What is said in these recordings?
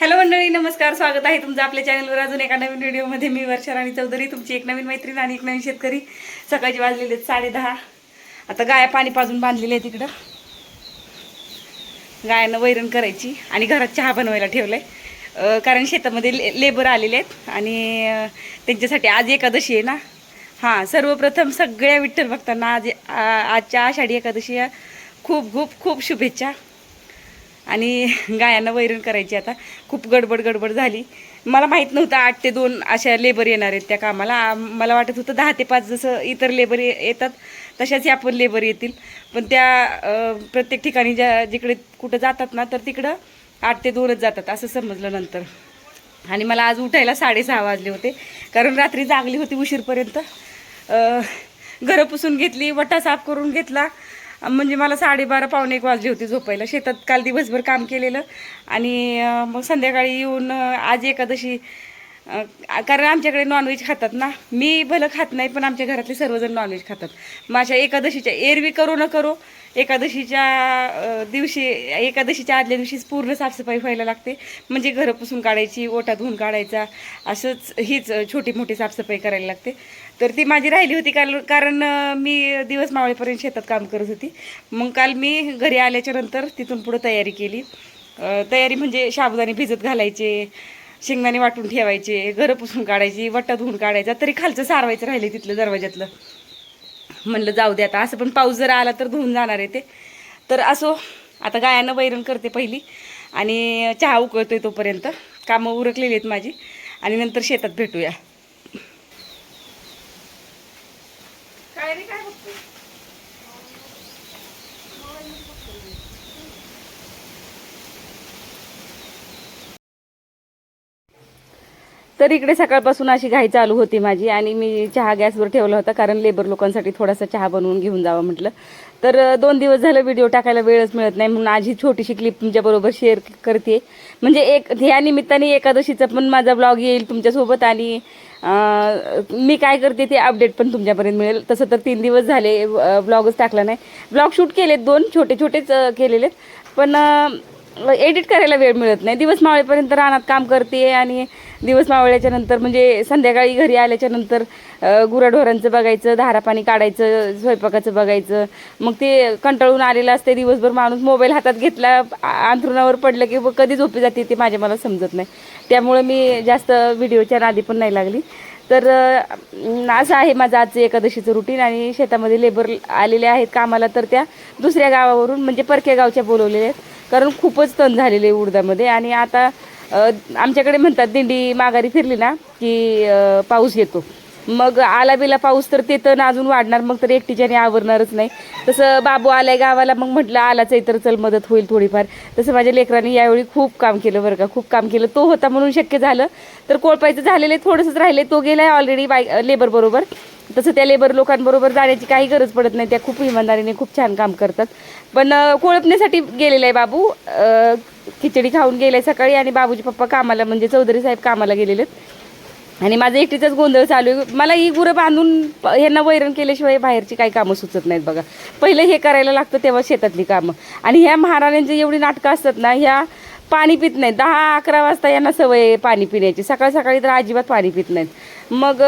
Hello मंडळी नमस्कार स्वागत आहे तुमचं आपल्या चॅनलवर अजून एका नवीन व्हिडिओमध्ये मी वर्षा राणी चौधरी तुमची एक नवीन मैत्रीण आणि एक नवीन शेतकरी. सकाळची वाजलेले आहेत साडेदहा. आता गाया पाणी पाजून बांधलेले आहे तिकडं. गायांना वैरण करायची आणि घरात चहा बनवायला ठेवलं आहे कारण शेतामध्ये ले लेबर आलेले आहेत आणि त्यांच्यासाठी आज एकादशी आहे ना. हां सर्वप्रथम सगळ्या विठ्ठल भक्तांना आज आ- आजच्या आषाढी एकादशी खूप खूप खूप शुभेच्छा. आणि गायांना वैरण करायची आता. खूप गडबड गडबड झाली. मला माहीत नव्हतं आठ ते दोन अशा लेबर येणार आहेत त्या कामाला. मला वाटत होतं दहा ते पाच जसं इतर लेबर येतात तशाच ह्या पण लेबर येतील. पण त्या प्रत्येक ठिकाणी ज्या जिकडे कुठं जातात ना तर तिकडं आठ ते दोनच जातात असं समजलं नंतर. आणि मला आज उठायला साडेसहा वाजले होते. कारण रात्री जागली होती उशीरपर्यंत. घरं पुसून घेतली वटा साफ करून घेतला. म्हणजे मला साडेबारा पावणे एक वाजली होती झोपायला. शेतात काल दिवसभर काम केलेलं. आणि मग संध्याकाळी येऊन आज एकादशी कारण आमच्याकडे नॉनव्हेज खातात ना. मी भलं खात नाही पण आमच्या घरातले सर्वजण नॉनव्हेज खातात. माझ्या एकादशीच्या एरवी करो न करो एकादशीच्या दिवशी एकादशीच्या आदल्या दिवशीच पूर्ण साफसफाई व्हायला लागते. म्हणजे घरं पुसून काढायची ओटा धुवून काढायचा असंच हीच छोटी मोठी साफसफाई करायला लागते. तर ती माझी राहिली होती काल कारण मी दिवस मावळेपर्यंत शेतात काम करत होती. मग काल मी घरी आल्याच्यानंतर तिथून पुढं तयारी केली. तयारी म्हणजे साबुदाणे भिजत घालायचे शेंगदाणे वाटून ठेवायचे घरं पुसून काढायची वट्टा धुवून काढायचा तरी खालचं सारवायचं राहिले तिथलं दरवाज्यातलं. म्हणलं जाऊ दे आता असं पण पाऊस जर आला तर धुवून जाणार आहे ते. तर असो आता गायानं वैरण करते पहिली. आणि चहा उकळतोय तोपर्यंत. कामं उरकलेली आहेत माझी. आणि नंतर शेतात भेटूया. काय रे काय बघतो तर इकडे सकाळपासून अशी घाई चालू होती माझी आणि मी चहा गॅसवर ठेवला होता कारण लेबर लोकांसाठी थोडासा चहा बनवून घेऊन जावं म्हटलं. तर दोन दिवस झालं व्हिडिओ टाकायला वेळच मिळत नाही म्हणून आज ही छोटीशी क्लिप तुमच्याबरोबर शेअर करते. म्हणजे एक ह्या निमित्ताने एकादशीचा पण माझा ब्लॉग येईल तुमच्यासोबत आणि मी काय करते ते अपडेट पण तुमच्यापर्यंत मिळेल. तसं तर तीन दिवस झाले ब्लॉगच टाकला नाही. ब्लॉग शूट केलेत दोन छोटे छोटेच केलेले केलेलेत. पण एडिट करायला वेळ मिळत नाही. दिवस मावळेपर्यंत रानात काम करते आणि दिवस मावळ्याच्या नंतर म्हणजे संध्याकाळी घरी आल्याच्यानंतर गुराढोरांचं बघायचं धारापाणी काढायचं स्वयंपाकाचं बघायचं. मग ते कंटाळून आलेलं असते. दिवसभर माणूस मोबाईल हातात घेतला अंथरुणावर पडलं की कधी झोपी जाते ते माझ्या मला समजत नाही. त्यामुळे मी जास्त व्हिडिओच्या नादी पण नाही लागली. तर असं आहे माझं आजचं एकादशीचं रुटीन आणि शेतामध्ये लेबर आलेले आहेत कामाला तर त्या दुसऱ्या गावावरून म्हणजे परक्या गावच्या बोलवलेल्या आहेत. कारण खूपच तण झालेले आहे उडदामध्ये. आणि आता आमच्याकडे म्हणतात दिंडी माघारी फिरली ना की पाऊस येतो. मग आला बिला पाऊस तर ते तण अजून वाढणार मग तर एकटीच्याने आवरणारच नाही. तसं बाबू आलाय गावाला मग म्हटलं आलाच आहे तर चल मदत होईल थोडीफार. तसं माझ्या लेकरांनी यावेळी खूप काम केलं बरं का खूप काम केलं. तो होता म्हणून शक्य झालं. तर कोळपायचं झालेलं आहे थोडंसंच राहिले तो गेलाय ऑलरेडी बाय लेबर बरोबर. तसं त्या लेबर लोकांबरोबर जाण्याची काही गरज पडत नाही. त्या खूप इमानदारीने खूप छान काम करतात. पण कोळपण्यासाठी गेलेला आहे बाबू. खिचडी खाऊन गेलाय सकाळी आणि बाबूजी पप्पा कामाला म्हणजे चौधरी साहेब कामाला गेलेले आहेत आणि माझं एकटीचाच गोंधळ चालू आहे. मला ही गुरं बांधून प- यांना वैरण केल्याशिवाय बाहेरची काही कामं सुचत नाहीत बघा. पहिलं हे करायला लागतं तेव्हा शेतातली कामं. आणि ह्या महाराण्यांची एवढी नाटकं असतात ना ह्या पाणी पित नाहीत. दहा अकरा वाजता यांना सवय आहे पाणी पिण्याची. सकाळ सकाळी तर अजिबात पाणी पित नाहीत. मग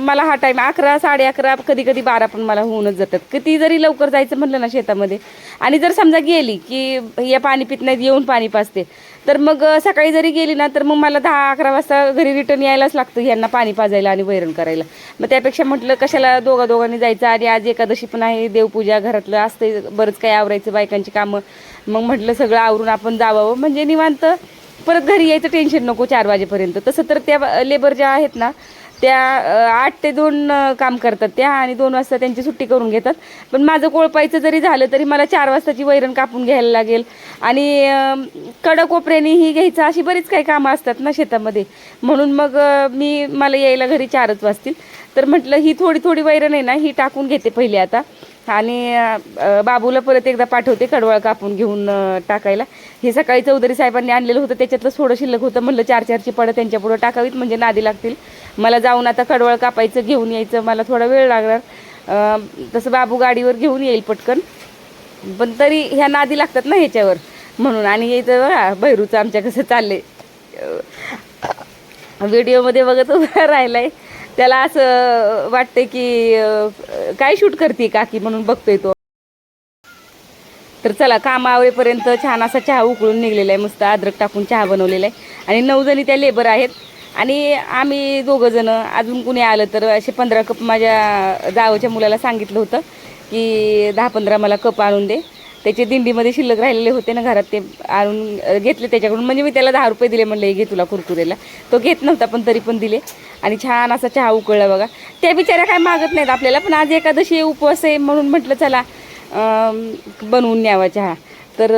मला हा टाईम अकरा साडे अकरा कधी कधी बारा पण मला होऊनच जातात. किती जरी लवकर जायचं म्हटलं ना शेतामध्ये. आणि जर समजा गेली की या पाणी पित नाहीत येऊन पाणी पाजते. तर मग सकाळी जरी गेली ना तर मग मला दहा अकरा वाजता घरी रिटर्न यायलाच लागतं यांना पाणी पाजायला आणि वैरण करायला. मग त्यापेक्षा म्हटलं कशाला दोघा दोघांनी जायचं? आणि आज एकादशी पण आहे देवपूजा घरातलं असते बरंच काही आवरायचं बायकांची कामं. मग म्हटलं सगळं आवरून आपण जावावं. म्हणजे निवांत परत घरी यायचं टेन्शन नको चार वाजेपर्यंत. तसं तर त्या लेबर ज्या आहेत ना त्या आठ ते दोन काम करतात त्या आणि दोन वाजता त्यांची सुट्टी करून घेतात. पण माझं कोळपायचं जरी झालं तरी मला चार वाजताची वैरण कापून घ्यायला लागेल. आणि कडकोपऱ्याने ही घ्यायचं अशी बरीच काही कामं असतात ना शेतामध्ये. म्हणून मग मी मला यायला घरी चारच वाजतील. तर म्हटलं ही थोडी थोडी वैरण आहे ना ही टाकून घेते पहिले आता. आणि बाबूला परत एकदा पाठवते कडवळ कापून घेऊन टाकायला. हे सकाळी चौधरी साहेबांनी आणलेलं होतं त्याच्यातलं थोडं शिल्लक होतं. म्हणलं चार चारची पडं त्यांच्यापुढं टाकावीत म्हणजे नादी लागतील. मला जाऊन आता कडवळ कापायचं घेऊन यायचं मला थोडा वेळ लागणार. तसं बाबू गाडीवर घेऊन येईल पटकन. पण तरी ह्या नादी लागतात ना ह्याच्यावर म्हणून. आणि यायचं बघा भैरूचं आमच्या कसं चाललंय. व्हिडिओमध्ये बघत उभा राहिलाय. त्याला असं वाटतंय की काय शूट करते काकी म्हणून बघतोय तो. तर चला काम छान असा चहा उकळून निघलेला आहे मस्त अद्रक टाकून चहा बनवलेला आहे. आणि नऊ जणी त्या लेबर आहेत. आणि आम्ही दोघं जण अजून कुणी आलं तर असे पंधरा कप माझ्या जावच्या मुलाला सांगितलं होतं की दहा पंधरा मला कप आणून दे. त्याचे दिंडीमध्ये शिल्लक राहिलेले होते ना घरात ते आणून घेतले त्याच्याकडून. म्हणजे मी त्याला दहा रुपये दिले म्हणलं हे घे तुला कुरकुरेला. तो घेत नव्हता पण तरी पण दिले. आणि छान असा चहा उकळला बघा. त्या बिचाऱ्या काय मागत नाहीत आपल्याला पण आज एकादशी उपवास आहे म्हणून म्हटलं चला बनवून न्यावा चहा. तर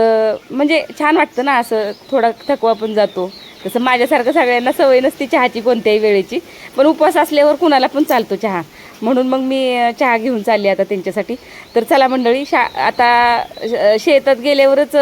म्हणजे छान वाटतं ना असं थोडा थकवा पण जातो. तसं माझ्यासारखं सगळ्यांना सवय नसते चहाची कोणत्याही वेळेची. पण उपवास असल्यावर कुणाला पण चालतो चहा. म्हणून मग मी चहा घेऊन चालली आता त्यांच्यासाठी. तर चला मंडळी शा आता शेतात गेल्यावरच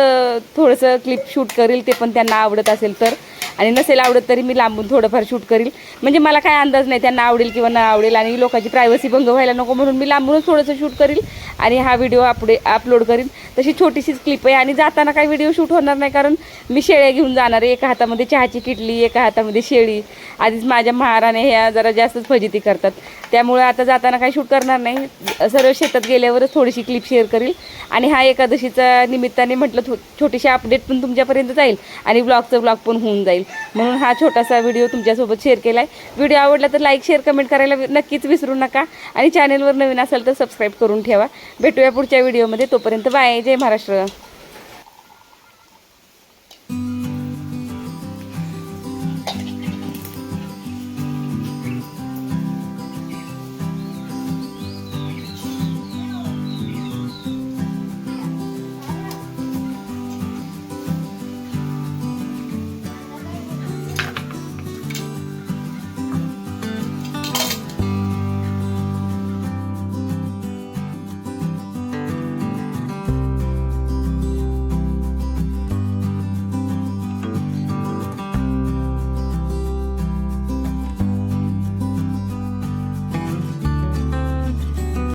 थोडंसं क्लिप शूट करेल ते पण त्यांना आवडत असेल तर. आणि नसेल आवडत तरी मी लांबून थोडंफार शूट करील. म्हणजे मला काय अंदाज नाही त्यांना आवडेल किंवा न आवडेल आणि लोकांची प्रायव्हसी भंग व्हायला नको म्हणून मी लांबूनच थोडंसं शूट करील आणि हा व्हिडिओ अपडे अपलोड करीन. तशी छोटीशीच क्लिप आहे आणि जाताना काही व्हिडिओ शूट होणार नाही कारण मी शेळ्या घेऊन जाणार आहे. एका हातामध्ये चहाची किटली एका हातामध्ये शेळी. आधीच माझ्या महाराने ह्या जरा जास्तच फजिती करतात. त्यामुळे आता जाताना काही शूट करणार नाही. सरळ शेतात गेल्यावरच थोडीशी क्लिप शेअर करील. आणि हा एकादशीचा निमित्ताने म्हटलं थो छोटीशी अपडेट पण तुमच्यापर्यंत जाईल आणि ब्लॉगचं ब्लॉग पण होऊन जाईल. जाईल. म्हणून हा छोटासा व्हिडिओ तुमच्यासोबत शेअर केला आहे व्हिडिओ आवडला तर लाईक शेअर कमेंट करायला नक्कीच विसरू नका. आणि चॅनेलवर नवीन असाल तर सबस्क्राईब करून ठेवा. भेटूया पुढच्या व्हिडिओमध्ये तोपर्यंत बाय जय महाराष्ट्र.